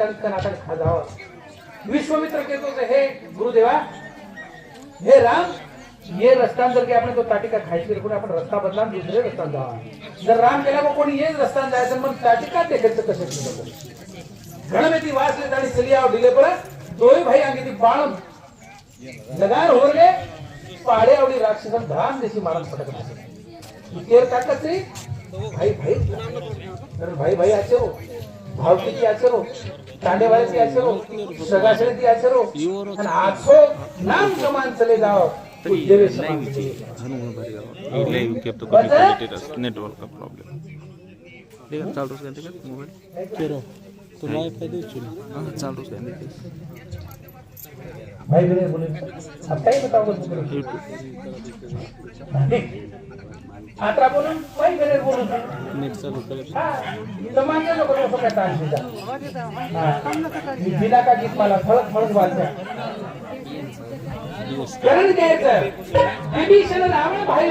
नाटक नाटक खाजावं विश्वमित्र कहतो हे गुरुदेवा हे राम ये रस्त्यान जर की आपण तो ताटिका खायची कोणी आपण रस्ता बदला दुसरे रस्त्यान जावा. जर राम केला मग कोणी येच रस्त्यान जायचं मग ताटिका देखायचं कसं गणमेती गणपती वाचले आणि चली ढिले परत दोय भाई अंगी ती बाळ लगार होरले पाड़े आवडी राक्षसन धाम देशी मारण पटक तेर ताकत भाई भाई. भाई भाई आचरो भावकीची आचरो. आणि आजो नाम समान चले जाओ उद्देवे समान चले नेटवर्क प्रॉब्लेम मोबाईल? हां चालूच काय भाई मेरे आत्रा बोलून लोक काय ताण दिला दिला का गीत मला? फळत फळत वाचल्या करण घ्यायचं विभीषण रावण भाई.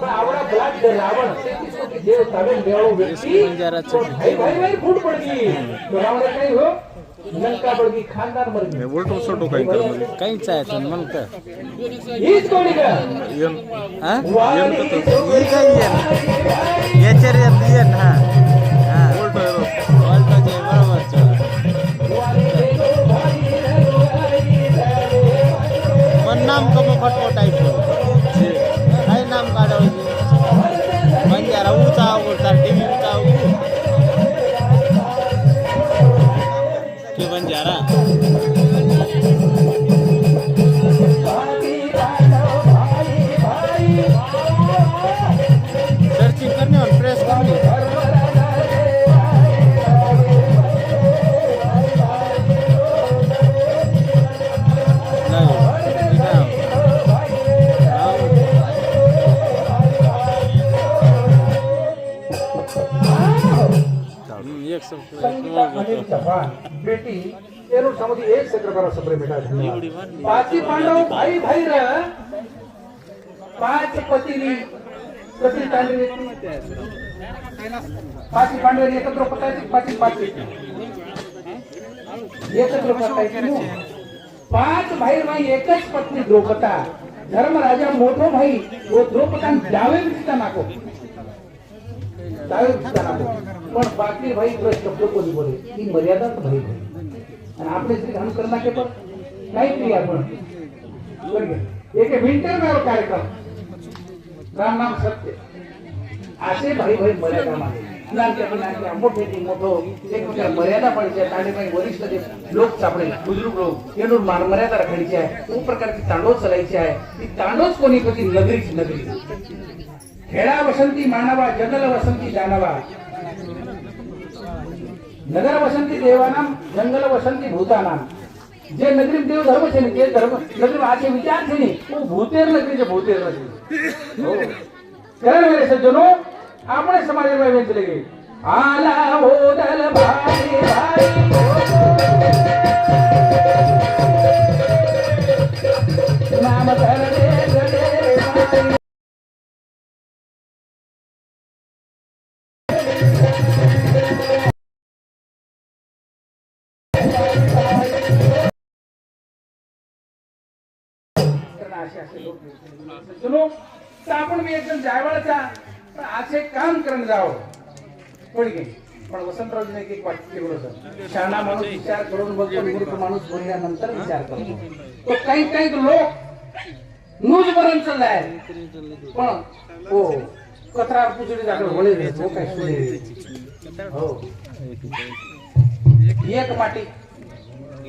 पण आवडा ब्लाट रावण तेहतीस कोटी देव तावेल देवाळू व्यक्ती. तो भाई भाई भाई फूट पडगी तो रावण काही हो. लंका खानदार मरगी उलटो काहीच आहे मग काय हीच कोणी का हा? ही येन याच्या येन हा. बन जा रहा બેટી એનું સમજી એક ચક્ર પર સંભળે બેટા પાંચી પાંડવ ભાઈ ભાઈ રે પાંચ પતિની કસી તાંડવી પાંચી પાંડવ એકત્ર પતાવી પાંચી પાંચી એકત્ર પતાવી પાંચ ભાઈ માં એક જ પત્ની દ્રોપતા ધર્મ રાજા મોટો ભાઈ દ્રોપતા જાવે વિસ્તાર નાખો बोले ही मर्यादाच भाई भाई आणि आपले श्री घाण करना के पण काहीतरी आपण. एक विंटर में कार्यक्रम. राम नाम सत्य. असे भाई भाई मर्यादा मागे. हो. मर्यादा पाहिजे आणि काही वरिष्ठ जे लोक सापडे बुजुर्ग लोक यांना मान मर्यादा राखायची आहे. खूप प्रकारची तांडव चालायची आहे. ती तांडवच कोणी कधी नगरीच नगरी. ખેડા વસંતી માનવા, જંગલ વસંતી જાનવા. નગર વસંતી દેવાનામ, જંગલ વસંતી ભૂતાનામ. જે નગરી દેવ ધર્મ છે ને જે ધર્મ નગરી આ જે વિચાર છે ને, એ ભૂતેર નગરી છે, ભૂતેર નથી ત્યારે મેરે સજ્જનો, આપણે સમાજમાં વેચ લઈ ગઈ આલા હોદલ ભાઈ असे असे लोक तर आपण मी एकदम जायवाळाचा पण असे काम करून जावं कोणी घे पण वसंतरावजीने एक एक वाक्य माणूस विचार करून बघतो मूर्ख माणूस बोलल्यानंतर विचार करतो. तो काही काही लोक न्यूज पर्यंत आहे पण हो कचरा पुजडी जागा हो काय हो. एक माटी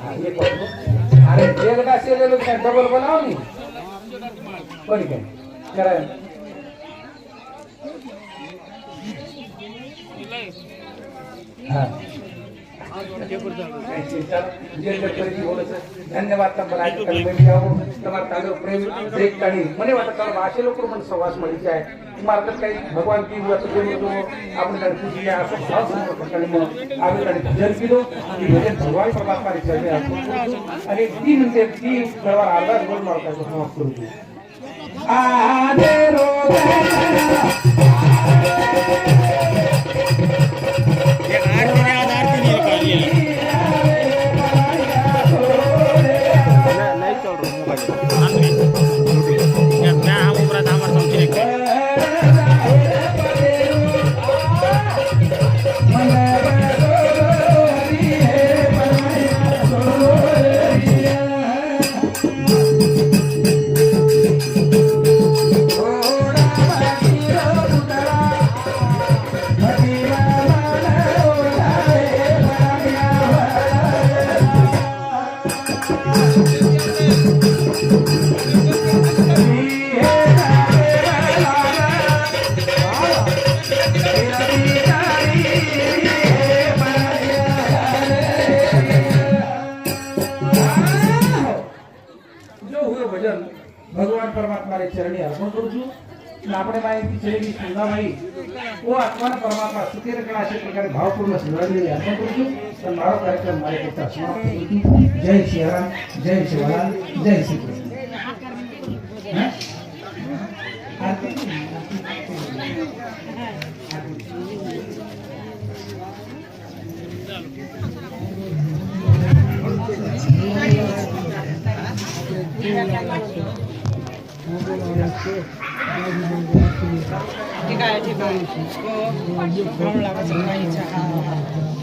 हे करतो. अरे एकदा केलेलं काय डबल बनाव नी पण काय कराय ધન્યવાદ તમારા આજે તમે બની આવો તમારા તાલો પ્રેમ દેખ કાઢી મને વાત કરો આશે લોકો મને સવાસ મળી જાય મારે તો કઈ ભગવાન કી વાત તો જો આપણે તારે પૂછી ગયા આસો ભાવ સમર્પણ કરીને આપણે તારે ભજન કીધું એ ભજન ભગવાન પરમાત્માની ચરણે અર્પણ કરું છું. અને ઈ મને ઈ કરવા આધાર બોલ મારતા તો સમાપ્ત કરું છું આદે રોગા જો હું એ ભજન, ભગવાન પરમાત્માને ચરણે અર્પણ કરું છું અને આપણે માહિતી ચેલી સુંદામાઈ ઓ આત્માન પરમાત્મા સુખી કળા છે પ્રકારે ભાવપૂર્ણ શ્રદ્ધાંજલિ અર્પણ કરું છું અને મારો કાર્યક્રમ મારી કરતા સમાપ્ત કરું છું જય શ્રી રામ, જય શ્રી રામ જય શ્રી કૃષ્ણ? આરતી? ठीक आहे ठीक आहे हो, लागत